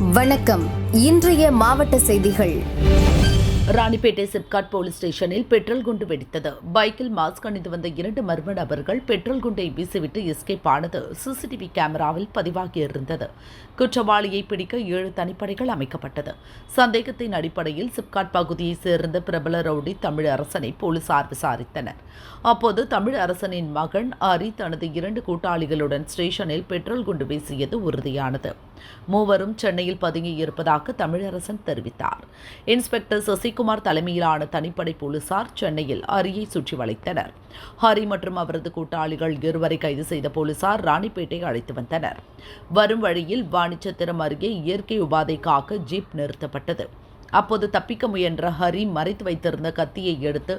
வணக்கம். இன்றைய மாவட்ட செய்திகள். ராணிப்பேட்டை சிப்காட் போலீஸ் ஸ்டேஷனில் பெட்ரோல் குண்டு வெடித்தது. பைக்கில் மாஸ்க் அணிந்து வந்த இரண்டு மர்ம நபர்கள் பெட்ரோல் குண்டை வீசிவிட்டு எஸ்கேப் ஆனது. சிசிடிவி கேமராவில் பதிவாகியிருந்தது குற்றவாளியை பிடிக்க ஏழு தனிப்படைகள் அமைக்கப்பட்டது. சந்தேகத்தின் அடிப்படையில் சிப்காட் பகுதியைச் சேர்ந்த பிரபல ரவுடி தமிழ் அரசனை போலீசார் விசாரித்தனர். அப்போது தமிழ் அரசனின் மகன் ஹரி தனது இரண்டு கூட்டாளிகளுடன் ஸ்டேஷனில் பெட்ரோல் குண்டு வீசியது உறுதியானது. மூவரும் சென்னையில் பதுங்கி இருப்பதாக தமிழரசன் தெரிவித்தார். இன்ஸ்பெக்டர் சசிகுமார் தலைமையிலான தனிப்படை போலீசார் சென்னையில் ஹரியை சுற்றி வளைத்தனர். ஹரி மற்றும் அவரது கூட்டாளிகள் இருவரை கைது செய்த போலீசார் ராணிப்பேட்டை அழைத்து வந்தனர். வரும் வழியில் வாணிச்சத்திரம் அருகே இயற்கை உபாதைக்காக ஜீப் நிறுத்தப்பட்டது. அப்போது தப்பிக்க முயன்ற ஹரி மறைத்து வைத்திருந்த கத்தியை எடுத்து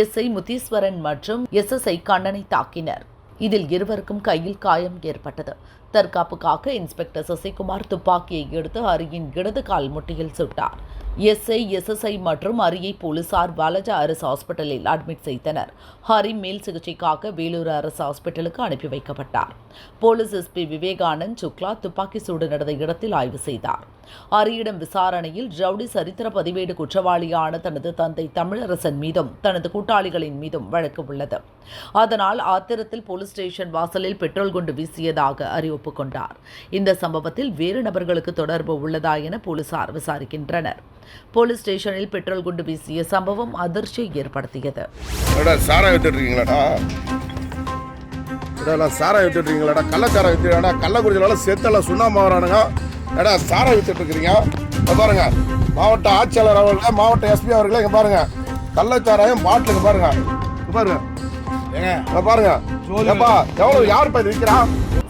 எஸ்ஐ முத்தீஸ்வரன் மற்றும் எஸ்எஸ்ஐ கண்ணனை தாக்கினர். இதில் இருவருக்கும் கையில் காயம் ஏற்பட்டது. தற்காப்புக்காக இன்ஸ்பெக்டர் சசிகுமார் துப்பாக்கியை எடுத்து ஹரியின் இடது கால் முட்டியில் சுட்டார். எஸ்ஐ எஸ்எஸ்ஐ மற்றும் அரியை போலீசார் வாலஜா அரசு ஹாஸ்பிட்டலில் அட்மிட் செய்தனர். ஹரி மேல் சிகிச்சைக்காக வேலூர் அரசு ஹாஸ்பிட்டலுக்கு அனுப்பி வைக்கப்பட்டார். போலீஸ் எஸ்பி விவேகானந்த் சுக்லா துப்பாக்கி சூடு நடந்த இடத்தில் ஆய்வு செய்தார். ஹரியிடம் விசாரணையில் ரவுடி சரித்திர பதிவேடு குற்றவாளியான தனது தந்தை தமிழரசன் மீதும் தனது கூட்டாளிகளின் மீதும் வழக்கு உள்ளது. அதனால் ஆத்திரத்தில் போலீஸ் ஸ்டேஷன் வாசலில் பெட்ரோல் குண்டு வீசியதாக ஹரி ஒப்புக்கொண்டார் இந்த சம்பவத்தில் வேறு நபர்களுக்கு தொடர்பு உள்ளதா என போலீசார் விசாரிக்கின்றனர். போலீஸ் ஸ்டேஷனில் பெட்ரோல் குண்டு வீசிய சம்பவம் அதிர்ச்சியை ஏற்படுத்தியது. இருக்கீங்களாடா எல்லாம் சாராயம் வித்துட்டு இருக்கீங்களாடா கள்ளச்சாராயம் வித்துடா கள்ளக்குறிச்சினால செத்தெல்லாம் சுண்ணாம வரானுங்க. ஏடா சாராயம் வித்துட்டு இருக்கிறீங்க பாருங்க மாவட்ட ஆட்சியாளர் அவர்களே மாவட்ட எஸ்பி அவர்களே இங்க பாருங்க கள்ளச்சாராயம் பாட்டில் இங்க பாருங்க. பாருங்க. ஏங்க பாருங்க. ஏப்பா எவ்வளவு யார் பா இது விற்கிறா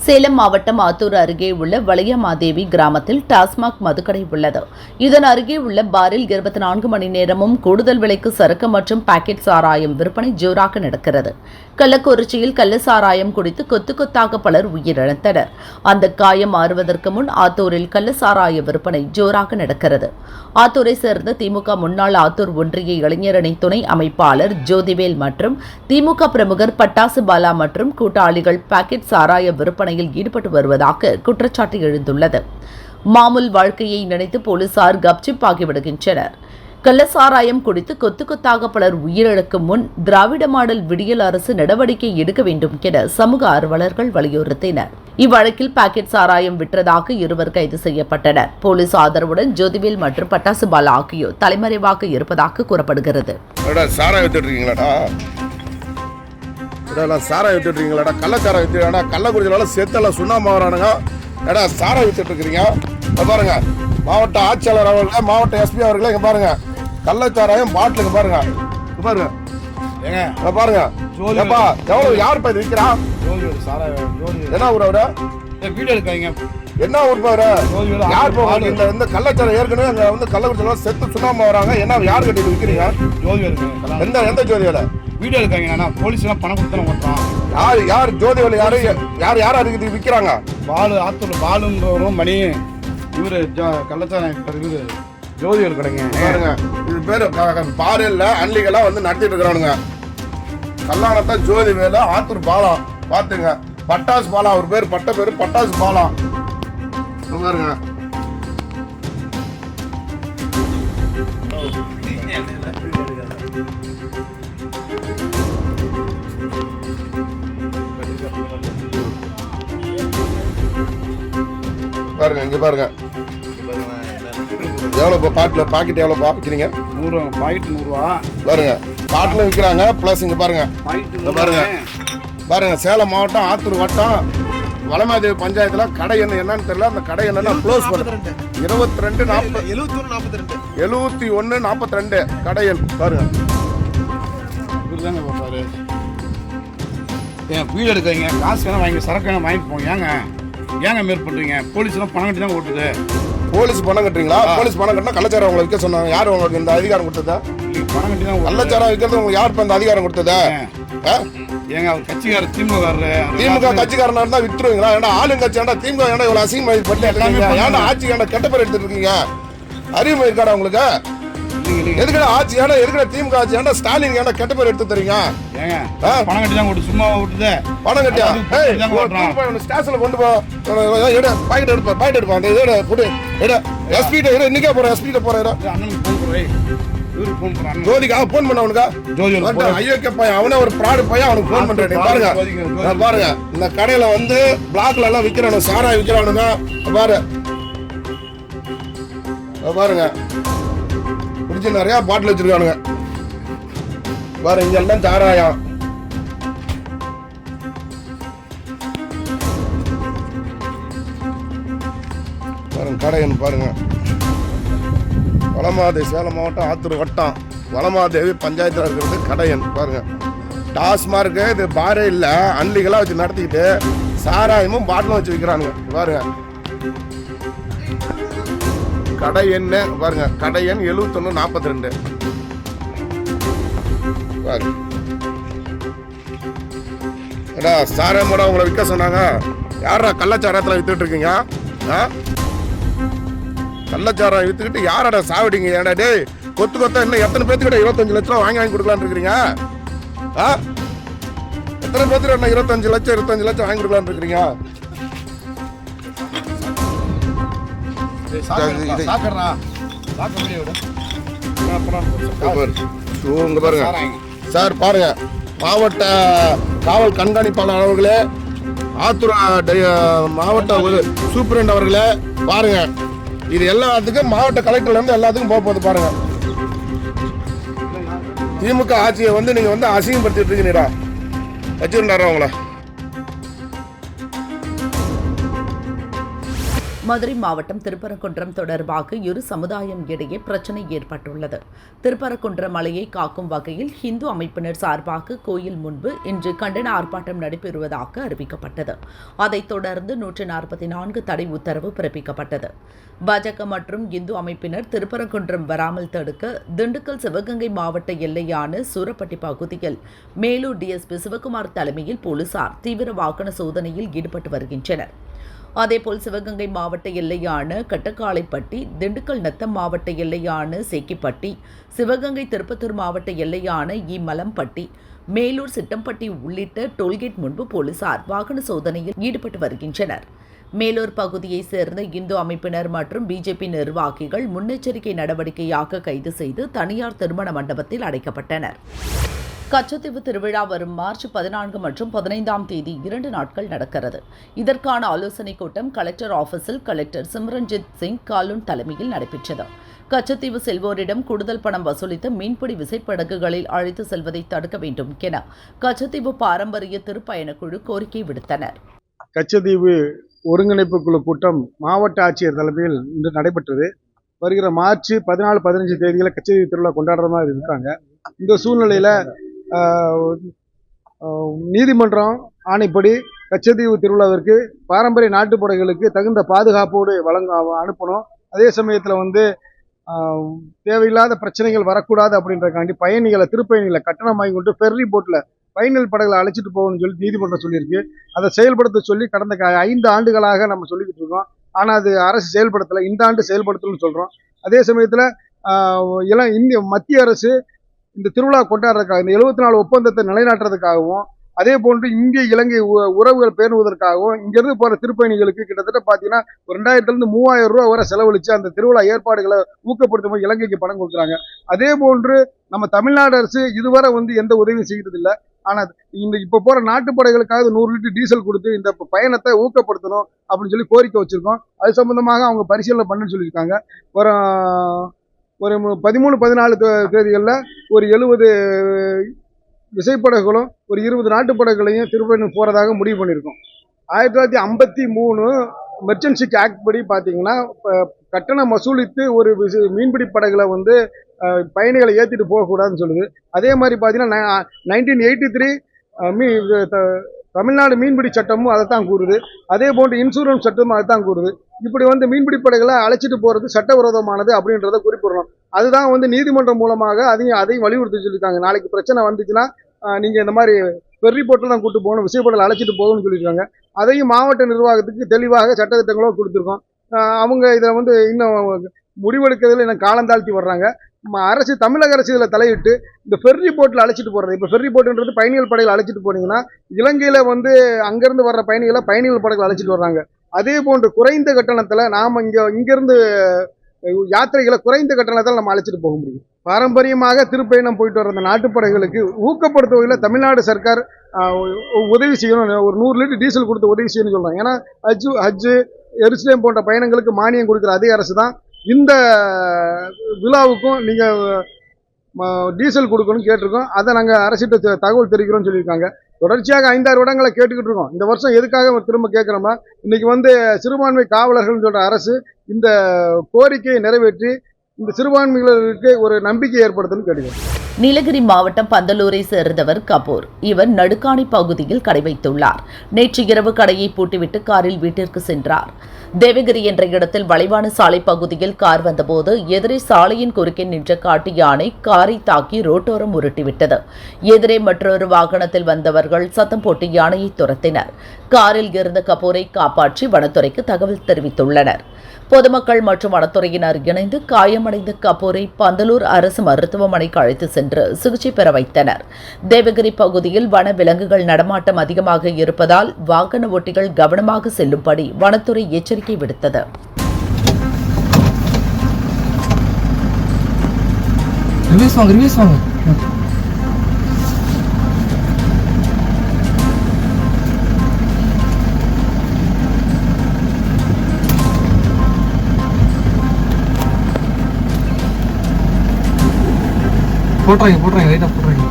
சேலம் மாவட்டம் ஆத்தூர் அருகே உள்ள வளையமாதேவி கிராமத்தில் டாஸ்மாக் மதுக்கடை உள்ளது. இதன் அருகே உள்ள பாரில் இருபத்தி நான்கு மணி நேரமும் கூடுதல் விலைக்கு சரக்கு மற்றும் பாக்கெட் சாராயம் விற்பனை ஜோராக நடக்கிறது. கள்ளக்குறிச்சியில் கள்ள சாராயம் குடித்து கொத்து கொத்தாக பலர் உயிரிழந்தனர். அந்த காயம் மாறுவதற்கு முன் ஆத்தூரில் கள்ள சாராய விற்பனை ஜோராக நடக்கிறது. ஆத்தூரை சேர்ந்த திமுக முன்னாள் ஆத்தூர் ஒன்றிய இளைஞரணி துணை அமைப்பாளர் ஜோதிவேல் மற்றும் திமுக பிரமுகர் பட்டாசு பாலா மற்றும் கூட்டாளிகள் பாக்கெட் சாராய விற்பனையில் ஈடுபட்டு வருவதாக குற்றச்சாட்டு எழுந்துள்ளது. மாமூல் வாழ்க்கையை நினைத்து போலீசார் கப்சிப் ஆகிவிடுகின்றனர். கள்ளசாராயம் குடித்து கொத்து கொத்தாக பலர் உயிரிழக்கும் முன் திராவிட மாடல் விடியல் அரசு நடவடிக்கை எடுக்க வேண்டும் என சமூக ஆர்வலர்கள் வலியுறுத்தினர். இவ்வழக்கில் பாக்கெட் சாராயம் விற்றதாக இருவர் கைது செய்யப்பட்டனர். போலீஸ் ஆதரவுடன் ஜோதிவேல் மற்றும் பட்டாசு பாலா ஆகியோர் தலைமறைவாக இருப்பதாக கூறப்படுகிறது. சாராயம் வித்துட்டு சாராயம் கள்ளச்சாராயம் சுண்ணாம வரானுங்க ஏடா சாராயம் வித்துட்டு இருக்கிறீங்க பாருங்க. மாவட்ட ஆட்சியாளர் அவர்களே மாவட்ட எஸ்பி அவர்களே இங்க பாருங்க. கள்ளச்சாராயம் பாட்டில் இங்க பாருங்க. பாருங்க. ஏங்க பாருங்க. ஏப்பா எவ்வளவு யார் பா இது விற்கிறா என்ன ஊர் அவரு? வீடியோ எடுக்காதீங்க. என்ன ஊர் பா அவரு? ஜோதி வேலு யார் பா ஆளு. உங்களுக்கு இந்த கள்ளச்சாரம் ஏற்கனவே அங்க வந்து கள்ளக்குறிச்சியில செத்து சுண்ணாம வராங்க. என்ன யார் கட்டி இது விற்கிறீங்க ஜோதி எடுக்காங்க எந்த எந்த ஜோதியோட? வீடியோ எடுக்காங்க நான் போலீஸ் எல்லாம் பணம் கொடுத்து ஓட்டுறான். யார் யார் ஜோதி வேலை யாரு யார் யார் அதுக்கு விற்கிறாங்க பாலு ஆத்தூர் பாலுன்றவரும் மணி இவரு ஜ- கள்ளச்சாராயம் இவரு ஜோதி எடுக்கடைங்க பாருங்க இது பேரு பாரு இல்ல அன்லிகெல்லாம் வந்து நடத்திட்டு இருக்கிறானுங்க. கல்லாணத்தை ஜோதி வேலை ஆத்தூர் பாலம் பாத்துங்க. பட்டாசு பாலம் அவர் பேர் பட்ட பேரு பட்டாசு பாலம் Thank பாருங்க. பாருங்க இங்க பாருங்க. எவ்வளவு இப்போ பாட்டில் பாக்கெட் எவ்வளோ விற்கிறீங்க நூறு பாக்கெட் நூறுரூவா பாருங்க பாட்டில் விற்கிறாங்க ப்ளஸ் இங்க பாருங்க. இங்க பாருங்க. பாருங்க சேலம் மாவட்டம் ஆத்தூர் வட்டம் வளமாதேவி பஞ்சாயத்துல கடை என்ன என்னன்னு தெரியல. அந்த கடை என்னன்னா க்ளோஸ் பண்ணு. இருபத்தி ரெண்டு. நாற்பது எழுபத்தொன்னு நாற்பத்தி ரெண்டு. எழுபத்தி ஒன்று நாற்பத்தி ரெண்டு கடையன் பாருங்க. இவரு தாங்க போட்டாரு. ஏன் வீடியோ எடுக்காதீங்க. காசு வேணா வாங்கி சரக்கு வேணா வாங்கிட்டு போங்க. ஏங்க? ஏங்க மேற் பண்றீங்க? போலீஸ் எல்லாம் பணம் கட்டி தான் ஓட்டுது. போலீஸ் பணம் கட்டுறீங்களா? போலீஸ் பணம் கட்டினா கள்ளச்சாரம் உங்களை விற்க சொன்னாங்க. யார் உங்களுக்கு இந்த அதிகாரம் கொடுத்ததா? பணம் கட்டி தான். கள்ளச்சாரம் விற்கிறது உங்களுக்கு யார் இந்த அதிகாரம் கொடுத்ததா? ஏங்க அவர் கட்சிக்காரர் திமுக திமுக கட்சிக்காரனா இருந்தா வித்துருவீங்களா ஏன்னா ஆளுங்கட்சி ஏன்டா திமுக ஏன்டா இவ்வளவு அசிங்கமா பண்ணி. ஏன்டா ஆட்சி ஏன்டா கெட்ட பேர் எடுத்துட்டு இருக்கீங்க? அறிவு இருக்காடா உங்களுக்கு? எதுக்குடா ஆட்சி ஏன்டா எதுக்குடா திமுக ஆட்சி? ஏன்டா ஸ்டாலின் ஏன்டா கெட்ட பேர் எடுத்து தரீங்க ஏங்க? பணம் கட்டி தான் கொண்டு சும்மா விட்டுதே பணம் கட்டியா? ஏய். ஸ்டேஷன்ல கொண்டு போ. எடு பாக்கெட் எடுப்பா பாக்கெட் எடுப்பா. அந்த இதோட புடு. எடு. எஸ்பி கிட்ட எடு இன்னைக்கே போறேன் எஸ்பி கிட்ட போறேன் இது அண்ணனுக்கு ஜோதிக்கா ஃபோன் பண்ண அவனுக்கா? ஜோதி. ஐயோக்கே பையன். அவனே ஒரு ப்ராடு பையன் அவனுக்கு ஃபோன் பண்றேன். பாருங்க பாருங்க. இந்த கடையில வந்து பிளாக்ல எல்லாம் விக்கிறானு சாராய் விக்கிறானுங்க பாரு. பாருங்க. குடிச்சு நிறைய பாட்டில் வச்சிருக்கானுங்க. பாரு இங்கெல்லாம் சாராயம் பாருங்க கடையன் பாருங்க. வளமாதேவி சேலம் மாவட்டம் ஆத்தூர் வட்டம். வளமாதேவி பஞ்சாயத்தில் இருக்கிறது கடையன் பாருங்க. டாஸ்மார்க்கு இது பாரே இல்லை அன்லிகளாக வச்சு நடத்திக்கிட்டு சாராயமும் பாட்டிலும் வச்சு விற்கிறானுங்க பாருங்க. கடை எண்ணு பாருங்க கடை எண் எழுபத்தொன்னு நாற்பத்தி ரெண்டு ஏடா சாரே மேடம் உங்களை விற்க சொன்னாங்க. யாரா கள்ளச்சாரத்தில் வித்துட்டு இருக்கீங்க? ஆ? கள்ளச்சாரம் வித்துக்கிட்டு யாரடா சாவிடுங்க? ஏடா டேய் கொத்து கொத்தா இன்னும் எத்தனை பேத்துக்கிட்ட இருபத்தஞ்சு லட்ச ரூபா வாங்கி வாங்கி கொடுக்கலான்னு இருக்கிறீங்க? ஆ? எத்தனை பேத்துக்கிட்ட இன்னும் இருபத்தஞ்சு லட்சம் இருபத்தஞ்சு லட்சம் வாங்கி கொடுக்கலான்னு இருக்கிறீங்க? இங்க பாருங்க. சார் பாருங்க. மாவட்ட காவல் கண்காணிப்பாளர் அவர்களே ஆத்தூர் மாவட்ட சூப்பரண்ட் அவர்களே பாருங்க. இது எல்லாத்துக்கும் மாவட்ட கலெக்டர்ல இருந்து எல்லாத்துக்கும் போக போகுது பாருங்க. திமுக ஆட்சியை வந்து நீங்க வந்து அசிங்கப்படுத்திட்டு இருக்கீங்கடா. வச்சிருந்தாரா உங்களை? மதுரை மாவட்டம் திருப்பரங்குன்றம் தொடர்பாக இரு சமுதாயம் இடையே பிரச்சனை ஏற்பட்டுள்ளது. திருப்பரங்குன்றம் மலையை காக்கும் வகையில் ஹிந்து அமைப்பினர் சார்பாக கோயில் முன்பு இன்று கண்டன ஆர்ப்பாட்டம் நடைபெறுவதாக அறிவிக்கப்பட்டது. அதைத் தொடர்ந்து நூற்றி நாற்பத்தி நான்கு தடை உத்தரவு பிறப்பிக்கப்பட்டது. பாஜக மற்றும் இந்து அமைப்பினர் திருப்பரங்குன்றம் வராமல் தடுக்க திண்டுக்கல் சிவகங்கை மாவட்ட எல்லையான சூரப்பட்டி பகுதியில் மேலூர் டிஎஸ்பி சிவகுமார் தலைமையில் போலீசார் தீவிர வாகன சோதனையில் ஈடுபட்டு வருகின்றனர். அதேபோல் சிவகங்கை மாவட்ட எல்லையான கட்டக்காளைப்பட்டி திண்டுக்கல் நத்தம் மாவட்ட எல்லையான சேக்கிப்பட்டி சிவகங்கை திருப்பத்தூர் மாவட்ட எல்லையான இமலம்பட்டி மேலூர் சிட்டம்பட்டி உள்ளிட்ட டோல்கேட் முன்பு போலீசார் வாகன சோதனையில் ஈடுபட்டு வருகின்றனர். மேலூர் பகுதியைச் சேர்ந்த இந்து அமைப்பினர் மற்றும் பிஜேபி நிர்வாகிகள் முன்னெச்சரிக்கை நடவடிக்கையாக கைது செய்து தனியார் திருமண மண்டபத்தில் அடைக்கப்பட்டனர். கச்சத்தீவு திருவிழா வரும் மார்ச் பதினான்கு மற்றும் பதினைந்தாம் தேதி இரண்டு நாட்கள் நடக்கிறது. இதற்கான ஆலோசனைக் கூட்டம் கலெக்டர் ஆஃபீஸில் கலெக்டர் சிம்ரன்ஜித் சிங் காலூன் தலைமையில் நடைபெற்றது. கச்சத்தீவு செல்வோரிடம் கூடுதல் பணம் வசூலித்து மீன்பிடி விசைப்படகுகளில் அழைத்து செல்வதை தடுக்க வேண்டும் என கச்சத்தீவு பாரம்பரிய திருப்பயணக்குழு கோரிக்கை விடுத்தனர். கச்சத்தீவு ஒருங்கிணைப்பு குழு கூட்டம் மாவட்ட ஆட்சியர் தலைமையில் இன்று நடைபெற்றது. வருகிற மார்ச் பதினாலு பதினஞ்சு தேதிகளில் கச்சதீவு திருவிழா கொண்டாடுற மாதிரி இருக்காங்க. இந்த சூழ்நிலையில் நீதிமன்றம் ஆணைப்படி கச்சத்தீவு திருவிழாவிற்கு பாரம்பரிய நாட்டுப்படைகளுக்கு தகுந்த பாதுகாப்போடு வழங்க அனுப்பணும். அதே சமயத்தில் வந்து தேவையில்லாத பிரச்சனைகள் வரக்கூடாது அப்படின்றக்காண்டி பயணிகளை திருப்பயணிகளை கட்டணம் வாங்கி கொண்டு ஃபெர்ரி போட்டில் பயணிகள் படகளை அழைச்சிட்டு போகணும்னு சொல்லி நீதிமன்றம் சொல்லியிருக்கு. அதை செயல்படுத்த சொல்லி கடந்த க- ஐந்து ஆண்டுகளாக நம்ம சொல்லிக்கிட்டு இருக்கோம். ஆனால் அது அரசு செயல்படுத்தலை. இந்த ஆண்டு செயல்படுத்தணும்னு சொல்கிறோம் அதே சமயத்தில் எல்லாம் இந்திய மத்திய அரசு இந்த திருவிழா கொண்டாடுறதுக்காக இந்த எழுபத்தி நாலு ஒப்பந்தத்தை நிலைநாட்டுறதுக்காகவும் அதே போன்று இந்திய இலங்கை உ- உறவுகள் பேணுவதற்காகவும் இங்கிருந்து போகிற திருப்பயணிகளுக்கு கிட்டத்தட்ட பார்த்தீங்கன்னா ஒரு ரெண்டாயிரத்துலேருந்து மூவாயிரம் ரூபா வரை செலவழித்து அந்த திருவிழா ஏற்பாடுகளை ஊக்கப்படுத்தும் போது இலங்கைக்கு பணம் கொடுக்குறாங்க. அதே போன்று நம்ம தமிழ்நாடு அரசு இதுவரை வந்து எந்த உதவியும் செய்கிறது இல்லை ஆனால் இந்த இப்போ போகிற நாட்டுப்படைகளுக்காக நூறு லிட்டர் டீசல் கொடுத்து இந்த பயணத்தை ஊக்கப்படுத்தணும் அப்படின்னு சொல்லி கோரிக்கை வச்சுருக்கோம். அது சம்மந்தமாக அவங்க பரிசீலனை பண்ணுன்னு சொல்லியிருக்காங்க. அப்புறம் ஒரு பதிமூணு பதினாலு தேதிகளில் ஒரு எழுபது விசைப்படகுகளும் ஒரு இருபது நாட்டுப்படகுகளையும் திருப்பயணம் போகிறதாக முடிவு பண்ணியிருக்கோம். ஆயிரத்தி தொள்ளாயிரத்தி ஐம்பத்தி மூணு மெர்ச்சன்சிக் ஆக்ட் படி பார்த்தீங்கன்னா இப்போ கட்டணம் வசூலித்து ஒரு மீன்பிடி படகுல வந்து பயணிகளை ஏற்றிட்டு போகக்கூடாதுன்னு சொல்லுது. அதே மாதிரி பார்த்தீங்கன்னா நைன்டீன் எயிட்டி த்ரீ மீ த- தமிழ்நாடு மீன்பிடி சட்டமும் அதை தான் கூறுது. அதே போன்று இன்சூரன்ஸ் சட்டமும் அதை தான் கூறுது. இப்படி வந்து மீன்பிடி படைகளை அழைச்சிட்டு போகிறது சட்டவிரோதமானது அப்படின்றத குறிப்பிடணும். அதுதான் வந்து நீதிமன்றம் மூலமாக அதையும் அதையும் வலியுறுத்தி சொல்லியிருக்காங்க. நாளைக்கு பிரச்சனை வந்துச்சுன்னா நீங்கள் இந்த மாதிரி பெரிய போட்டில் தான் கூட்டு போகணும் விசைப்படல் அழைச்சிட்டு போகணும்னு சொல்லியிருக்காங்க. அதையும் மாவட்ட நிர்வாகத்துக்கு தெளிவாக சட்டத்திட்டங்களோ கொடுத்துருக்கோம். அவங்க இதை வந்து இன்னும் முடிவெடுக்கிறதுல இன்னும் காலந்தாழ்த்தி வர்றாங்க. அரசு தமிழக அரசு இதில் தலையிட்டு இந்த ஃபெர்ரி போட்டில் அழைச்சிட்டு போகிறது இப்போ ஃபெர்ரி போட்டுன்றது பயணிகள் படையில் அழைச்சிட்டு போனீங்கன்னா இலங்கையில் வந்து அங்கேருந்து வர்ற பயணிகளை பயணிகள் படகுல அழைச்சிட்டு வர்றாங்க. அதே போன்று குறைந்த கட்டணத்தில் நாம் இங்கே இங்கேருந்து யாத்திரைகளை குறைந்த கட்டணத்தில் நம்ம அழைச்சிட்டு போக முடியும். பாரம்பரியமாக திருப்பயணம் போயிட்டு வர அந்த நாட்டுப்படைகளுக்கு ஊக்கப்படுத்த வகையில் தமிழ்நாடு சர்க்கார் உதவி செய்யணும் ஒரு நூறு லிட்டர் டீசல் கொடுத்து உதவி செய்யணும்னு சொல்கிறாங்க ஏன்னா ஹஜ்ஜு ஹஜ்ஜு எருசலேம் போன்ற பயணங்களுக்கு மானியம் கொடுக்குற அதே அரசு தான் இந்த விழாவுக்கும் நீங்கள் டீசல் கொடுக்கணும்னு கேட்டிருக்கோம். அதை நாங்கள் அரசிட்ட த- தகவல் தெரிவிக்கிறோம்னு சொல்லியிருக்காங்க. தொடர்ச்சியாக ஐந்தாறு இடங்களை கேட்டுக்கிட்டு இருக்கோம். இந்த வருஷம் எதுக்காக திரும்ப கேட்குறோம்னா இன்றைக்கி வந்து சிறுபான்மை காவலர்கள்னு சொல்கிற அரசு இந்த கோரிக்கையை நிறைவேற்றி இந்த சிறுபான்மையினருக்கு ஒரு நம்பிக்கை ஏற்படுத்தணும்னு கேட்டுக்கிறோம் நீலகிரி மாவட்டம் பந்தலூரை சேர்ந்தவர் கபூர். இவர் நடுக்காணி பகுதியில் கடை வைத்துள்ளார். நேற்று இரவு கடையை பூட்டிவிட்டு காரில் வீட்டிற்கு சென்றார். தேவகிரி என்ற இடத்தில் வளைவான சாலை பகுதியில் கார் வந்தபோது எதிரே சாலையின் குறுக்கே நின்ற காட்டு யானை காரை தாக்கி ரோட்டோரம் உருட்டிவிட்டது. எதிரே மற்றொரு வாகனத்தில் வந்தவர்கள் சத்தம் போட்டு யானையை துரத்தினர். காரில் இருந்த கபூரை காப்பாற்றி வனத்துறைக்கு தகவல் தெரிவித்துள்ளனர். பொதுமக்கள் மற்றும் வனத்துறையினர் இணைந்து காயமடைந்த கபூரை பந்தலூர் அரசு மருத்துவமனைக்கு அழைத்து சென்று சிகிச்சை பெற வைத்தனர். தேவகிரி பகுதியில் வன விலங்குகள் நடமாட்டம் அதிகமாக இருப்பதால் வாகன ஓட்டிகள் கவனமாக செல்லும்படி வனத்துறை எச்சரிக்கை விடுத்தது. ரிவ்யூஸ் வாங்க ரிவ்யூஸ் வாங்க. போட்டுறாங்க போட்டுறாங்க லைட்டாக போட்டுறாங்க.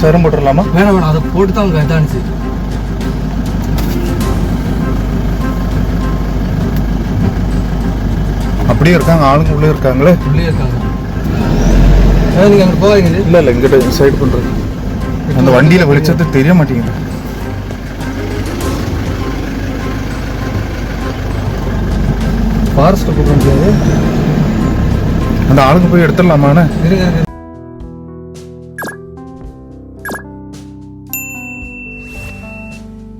சரம் போட்டுடலாமா வேணாம் வேணாம் அதை போட்டு தான் அவங்க இதானுச்சு. அப்படியே இருக்காங்க ஆளுங்க உள்ளே இருக்காங்களே? உள்ளே இருக்காங்க. நீங்கள் அங்கே போகாதீங்க இது. இல்ல இல்ல இங்கிட்ட சைடு பண்றது. அந்த வண்டியில வெளிச்சத்து தெரிய மாட்டேங்குது. ஃபாரஸ்ட்டை போட்டு முடியாது அந்த ஆளுக்கு போய் எடுத்துடலாமாண்ணே